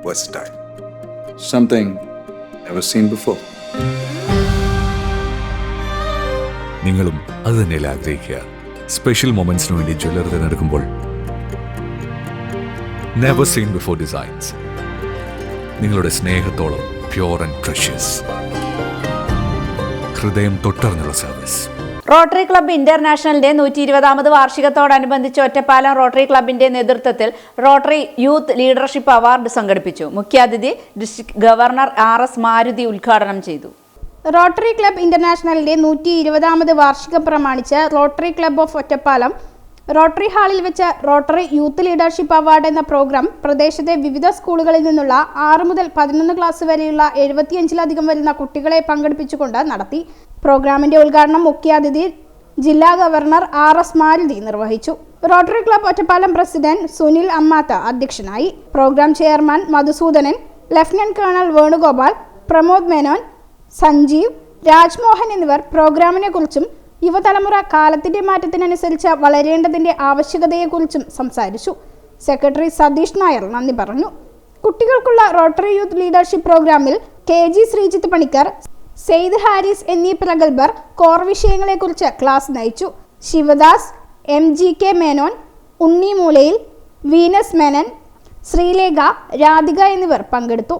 Versatile. Something never seen before. നിങ്ങളും അത് തന്നെയല്ല ആഗ്രഹിക്കുക സ്പെഷ്യൽ മൊമെന്റ്സിന് വേണ്ടി ജ്വല്ലറി തിരഞ്ഞെടുക്കുമ്പോൾ നെവർ സീൻ ബിഫോർ ഡിസൈൻസ് നിങ്ങളുടെ സ്നേഹത്തോളം പ്യുവർ ആൻഡ് പ്രഷ്യസ് ഹൃദയം തൊട്ടറിഞ്ഞുള്ള സർവീസ് റോട്ടറി ക്ലബ്ബ് ഇന്റർനാഷണലിന്റെ നൂറ്റി ഇരുപതാമത് വാർഷികത്തോടനുബന്ധിച്ച് ഒറ്റപ്പാലം റോട്ടറി ക്ലബിന്റെ നേതൃത്വത്തിൽ റോട്ടറി യൂത്ത് ലീഡർഷിപ്പ് അവാർഡ് സംഘടിപ്പിച്ചു. മുഖ്യാതിഥി district governor R S Maruthi ഉദ്ഘാടനം ചെയ്തു. റോട്ടറി ക്ലബ്ബ് ഇന്റർനാഷണലിന്റെ നൂറ്റി ഇരുപതാമത് വാർഷികം പ്രമാണിച്ച് rotary club of Ottapalam rotary ഹാളിൽ വെച്ച് റോട്ടറി യൂത്ത് ലീഡർഷിപ്പ് അവാർഡ് എന്ന പ്രോഗ്രാം പ്രദേശത്തെ വിവിധ സ്കൂളുകളിൽ നിന്നുള്ള ആറ് മുതൽ പതിനൊന്ന് ക്ലാസ് വരെയുള്ള എഴുപത്തിയഞ്ചിലധികം വരുന്ന കുട്ടികളെ പങ്കെടുപ്പിച്ചുകൊണ്ട് നടത്തി. പ്രോഗ്രാമിന്റെ ഉദ്ഘാടനം മുഖ്യാതിഥി ജില്ലാ ഗവർണർ ആർ എസ് മാരുതി നിർവഹിച്ചു. Rotary club Ottapalam president Sunil Ammatha അധ്യക്ഷനായി. Program chairman Madhusudanan lieutenant colonel Venugopal Pramod Menon Sanjeev Rajmohan എന്നിവർ പ്രോഗ്രാമിനെ കുറിച്ചും യുവതലമുറ കാലത്തിന്റെ മാറ്റത്തിനനുസരിച്ച് വളരേണ്ടതിന്റെ ആവശ്യകതയെക്കുറിച്ചും സംസാരിച്ചു. സെക്രട്ടറി സതീഷ് നായർ നന്ദി പറഞ്ഞു. കുട്ടികൾക്കുള്ള റോട്ടറി യൂത്ത് ലീഡർഷിപ്പ് പ്രോഗ്രാമിൽ കെ ജി ശ്രീജിത്ത് പണിക്കർ സെയ്ദ് ഹാരിസ് എന്നീ പ്രഗത്ഭർ കോർ വിഷയങ്ങളെക്കുറിച്ച് ക്ലാസ് നയിച്ചു. Sivadas M G K Menon Unni Moolayil Venus Menon Sreelekha Radhika എന്നിവർ പങ്കെടുത്തു.